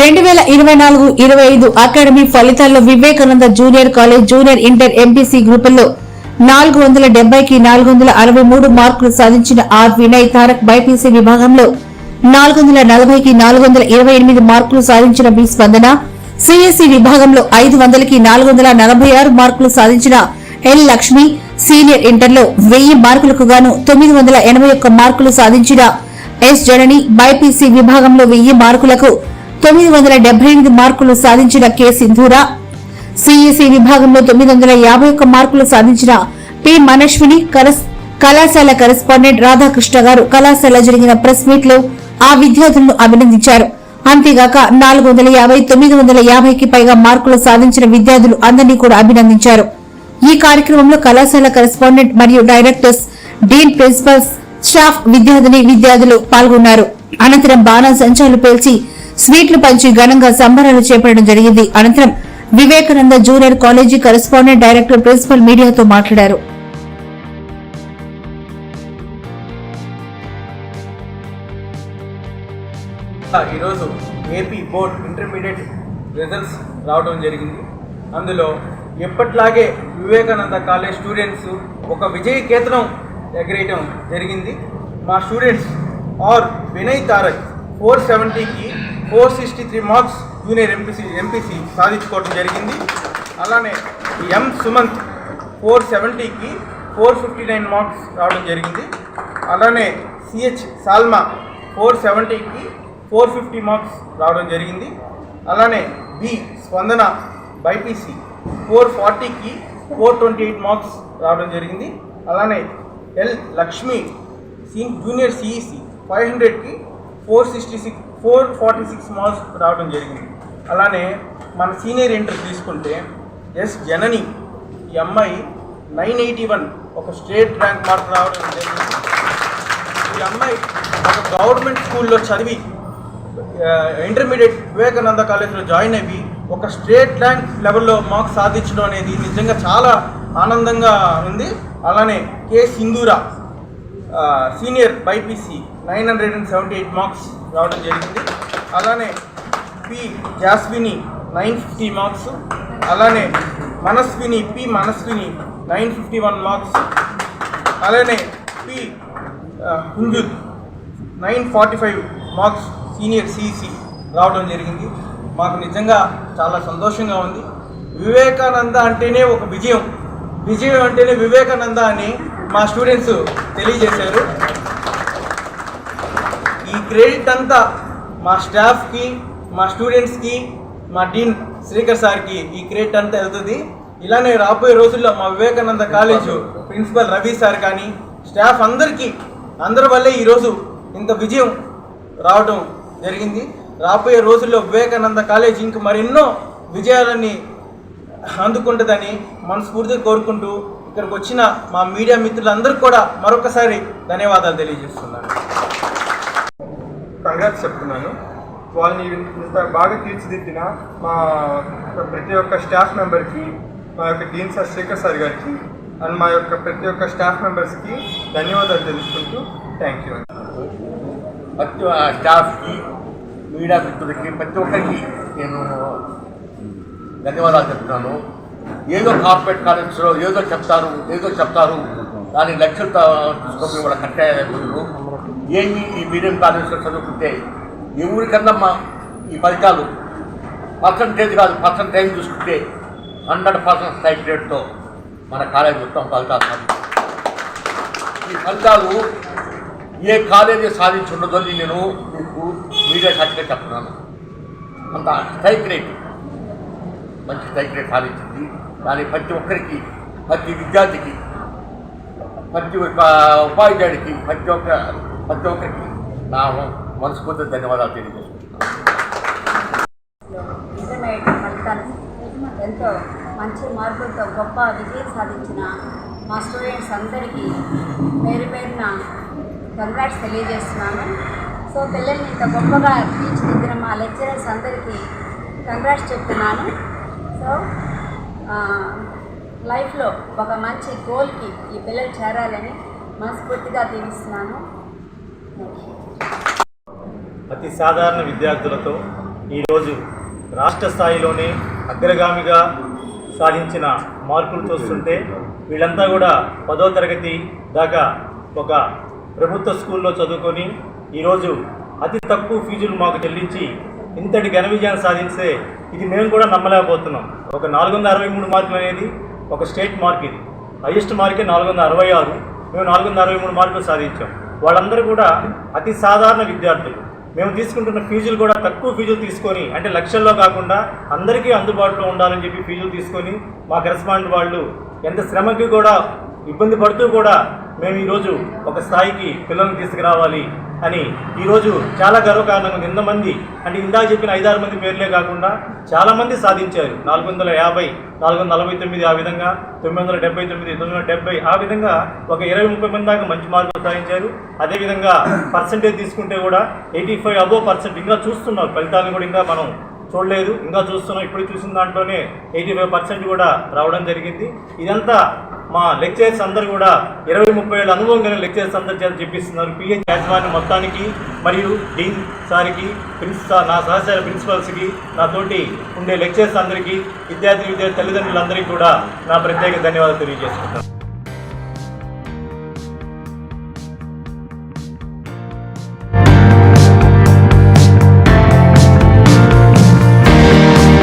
రెండు వేల ఇరవై నాలుగు ఇరవై ఐదు అకాడమీ ఫలితాల్లో Vivekananda junior college junior inter MPC గ్రూపుల్లో నాలుగు వందల డెబ్బైకి నాలుగు వందల అరవై మూడు మార్కులు సాధించిన ఆర్ వినయ్ తారక్ బైపీసీ విభాగంలో నాలుగు వందల నలభైకి నాలుగు వందల ఇరవై ఎనిమిది మార్కులు సాధించిన బి స్పందన. సిఎస్ఈ విభాగంలో ఐదు వందలకి నాలుగు వందల నలభై ఆరు మార్కులు సాధించిన ఎల్ లక్ష్మి. సీనియర్ ఇంటర్లో వెయ్యి మార్కులకు గాను తొమ్మిది వందల ఎనభై ఒక్క మార్కులు సాధించిన ఎస్ జనని బైపీసీ విభాగంలో వెయ్యి మార్కులకు తొమ్మిది వందల డెబ్బై ఎనిమిది మార్కులు సాధించిన కె సింధూరా సిఈసి విభాగంలో తొమ్మిది వందల యాభై ఒక్క మార్కులు సాధించిన పి మనశ్విని కళాశాల కరెస్పాండెంట్ రాధాకృష్ణ గారు కళాశాల జరిగిన ప్రెస్ మీట్లో ఆ విద్యార్థులను అభినందించారు. అంతేగాక నాలుగు వందల యాభై తొమ్మిది వందల యాభైకి పైగా మార్కులు సాధించిన విద్యార్థులు అందరినీ కూడా అభినందించారు. ఈ కార్యక్రమంలో కళాశాల కరెస్పాండెంట్ మరియు డైరెక్టర్స్ డీన్ ప్రిన్సిపల్స్ స్టాఫ్ విద్యార్థిని విద్యార్థులు పాల్గొన్నారు. అనంతరం బాణా సంచాలు పేల్చి స్వీట్లు పంచి ఘనంగా సంబరాలు చేపట్టడం జరిగింది. అనంతరం Vivekananda junior college correspondent director principal మీడియాతో మాట్లాడారు. ఈరోజు ఏపీ బోర్డ్ ఇంటర్మీడియట్ రిజల్ట్స్ రావడం జరిగింది. అందులో ఎప్పట్లాగే వివేకానంద కాలేజ్ స్టూడెంట్స్ ఒక విజయ కేతనం ఎగరేయటం జరిగింది. మా students R Vinay Tarak four సెవెంటీకి four sixty three marks junior MPC MPC సాధించుకోవడం జరిగింది. అలానే ఎం సుమంత్ ఫోర్ సెవెంటీకి ఫోర్ ఫిఫ్టీ నైన్ మార్క్స్ రావడం జరిగింది. అలానే సిహెచ్ సాల్మా ఫోర్ సెవెంటీకి ఫోర్ ఫిఫ్టీ మార్క్స్ రావడం జరిగింది. అలానే బి స్పందన బైపీసీ ఫోర్ ఫార్టీకి ఫోర్ ట్వంటీ ఎయిట్ మార్క్స్ రావడం జరిగింది. అలానే ఎల్ లక్ష్మి సీన్ జూనియర్ సిఈసి ఫైవ్ హండ్రెడ్కి four sixty six four forty six marks రావడం జరిగింది. అలానే మన సీనియర్ ఇంటర్ తీసుకుంటే ఎస్ జనని ఈ అమ్మాయి నైన్ ఎయిటీ వన్ ఒక స్టేట్ ర్యాంక్ మార్క్ రావడం జరిగింది. ఈ అమ్మాయి ఒక గవర్నమెంట్ స్కూల్లో చదివి ఇంటర్మీడియట్ వివేకానంద కాలేజ్లో జాయిన్ అయ్యి ఒక స్టేట్ ర్యాంక్ లెవెల్లో మార్క్స్ సాధించడం అనేది నిజంగా చాలా ఆనందంగా ఉంది. అలానే K Sindhura senior BiPC nine hundred and seventy eight marks రావడం జరిగింది. అలానే P Jaswini nine fifty marks. అలానే Manaswini P Manaswini nine fifty one marks. అలానే P Kunjut nine forty five marks senior CEC రావడం జరిగింది. మాకు నిజంగా చాలా సంతోషంగా ఉంది. వివేకానంద అంటేనే ఒక విజయం. విజయం అంటేనే వివేకానంద అని మా స్టూడెంట్స్ తెలియజేశారు. క్రెడిట్ అంతా మా స్టాఫ్కి మా స్టూడెంట్స్కి మా డీన్ శ్రీకర్ సార్కి ఈ క్రెడిట్ అంతా వెళ్తుంది. ఇలానే రాబోయే రోజుల్లో మా Vivekananda college principal Ravi sir కానీ స్టాఫ్ అందరికీ అందరి వల్లే ఈరోజు ఇంత విజయం రావడం జరిగింది. రాబోయే రోజుల్లో వివేకానంద కాలేజ్ ఇంక మరెన్నో విజయాలని అందుకుంటుందని మనస్ఫూర్తిగా కోరుకుంటూ ఇక్కడికి వచ్చిన మా మీడియా మిత్రులందరికీ కూడా మరొకసారి ధన్యవాదాలు తెలియజేస్తున్నాను. కంగ్రాట్స్ చెప్తున్నాను. వాళ్ళని ఇంత బాగా తీర్చిదిద్దిన మా ప్రతి ఒక్క స్టాఫ్ మెంబర్కి మా యొక్క డీన్ సార్ శేఖర్ సార్ గారికి అండ్ మా యొక్క ప్రతి ఒక్క స్టాఫ్ మెంబర్స్కి ధన్యవాదాలు తెలుసుకుంటూ థ్యాంక్ యూ. ప్రతి ఆ స్టాఫ్కి మీడియా మిత్రులకి ప్రతి ఒక్కరికి నేను ధన్యవాదాలు చెప్తున్నాను. ఏదో కార్పొరేట్ కాలేజ్లో ఏదో చెప్తారు ఏదో చెప్తారు దాని లక్ష్యంతో తీసుకొని వాళ్ళ కట్టే బదులు ఏమి ఈ మీడియం కాలేజ్లో చదువుకుంటే? ఎవరికన్నా మా ఈ ఫలితాలు పర్సంటేజ్ కాదు పర్సంటేజ్ చూసుకుంటే హండ్రెడ్ పర్సెంట్ స్ట్రైక్ రేట్తో మన కాలేజ్ మొత్తం ఫలితాలు సాధించింది. ఈ ఫలితాలు ఏ కాలేజీ సాధించి ఉండదని నేను మీకు మీడియా సాక్షిగా చెప్తున్నాను. అంత స్ట్రైక్ రేట్ మంచి స్ట్రైక్ రేట్ సాధించింది. దాని ప్రతి ఒక్కరికి ప్రతి విద్యార్థికి ప్రతి ఒక్క ఉపాధ్యాయుడికి ప్రతి ఒక్క ప్రతి ఒక్కరికి నా మనస్ఫూర్తి ధన్యవాదాలు తెలియజేస్తున్నాను ఎంతో మంచి మార్పులతో గొప్ప విజయం సాధించిన మా స్టూడెంట్స్ అందరికీ పేరు పేరున కంగ్రాట్స్ తెలియజేస్తున్నాను. సో పిల్లల్ని ఇంత గొప్పగా తీర్చిదిద్దిన మా లెక్చరర్స్ అందరికీ కంగ్రాట్స్ చెప్తున్నాను. సో లైఫ్లో ఒక మంచి గోల్కి ఈ పిల్లలు చేరాలని మనస్ఫూర్తిగా దీవిస్తున్నాను. అతి సాధారణ విద్యార్థులతో ఈరోజు రాష్ట్ర స్థాయిలోనే అగ్రగామిగా సాధించిన మార్కులు చూస్తుంటే వీళ్ళంతా కూడా పదో తరగతి దాకా ఒక ప్రభుత్వ స్కూల్లో చదువుకొని ఈరోజు అతి తక్కువ ఫీజులు మాకు చెల్లించి ఇంతటి ఘన విజయాన్ని సాధిస్తే ఇది మేము కూడా నమ్మలేకపోతున్నాం. ఒక నాలుగు వందల అరవై మూడు మార్కులు అనేది ఒక స్టేట్ మార్క్ ఇది. హైయెస్ట్ మార్కే నాలుగు వందల అరవై ఆరు. మేము నాలుగు వందల అరవై మూడు మార్కులు సాధించాం. వాళ్ళందరూ కూడా అతి సాధారణ విద్యార్థులు. మేము తీసుకుంటున్న ఫీజులు కూడా తక్కువ ఫీజులు తీసుకొని అంటే లక్షల్లో కాకుండా అందరికీ అందుబాటులో ఉండాలని చెప్పి ఫీజులు తీసుకొని మా కరెస్పాండెంట్ వాళ్ళు ఎంత శ్రమకి కూడా ఇబ్బంది పడుతూ కూడా మేము ఈరోజు ఒక స్థాయికి పిల్లల్ని తీసుకురావాలి అని ఈరోజు చాలా గర్వకారణంగా ఉంది. ఇంతమంది అంటే ఇందాక చెప్పిన ఐదారు మంది పేర్లే కాకుండా చాలామంది సాధించారు నాలుగు వందల యాభై నాలుగు వందల నలభై తొమ్మిది ఆ విధంగా తొమ్మిది వందల డెబ్బై తొమ్మిది తొమ్మిది వందల డెబ్బై ఆ విధంగా ఒక ఇరవై ముప్పై మంది దాకా మంచి మార్కులు సాధించారు అదేవిధంగా పర్సంటేజ్ తీసుకుంటే కూడా ఎయిటీ ఫైవ్ అబోవ్ పర్సెంట్ ఇంకా చూస్తున్నారు ఫలితాలను కూడా ఇంకా మనం చూడలేదు. ఇంకా చూస్తున్నాం. ఇప్పుడు చూసిన దాంట్లోనే ఎయిటీ ఫైవ్ పర్సెంట్ కూడా రావడం జరిగింది. ఇదంతా మా లెక్చరర్స్ అందరూ కూడా ఇరవై ముప్పై ఏళ్ళ అనుభవం కలిగిన లెక్చరర్స్ అందరు చేత చెప్పిస్తున్నారు. పిహెచ్ యాజమాన్యం మొత్తానికి మరియు డీన్ సార్కి ప్రిన్సిపల్ నా సహచర ప్రిన్సిపల్స్కి నాతోటి ఉండే లెక్చరర్స్ అందరికీ విద్యార్థి విద్యార్థి తల్లిదండ్రులందరికీ కూడా నా ప్రత్యేక ధన్యవాదాలు తెలియజేసుకుంటాను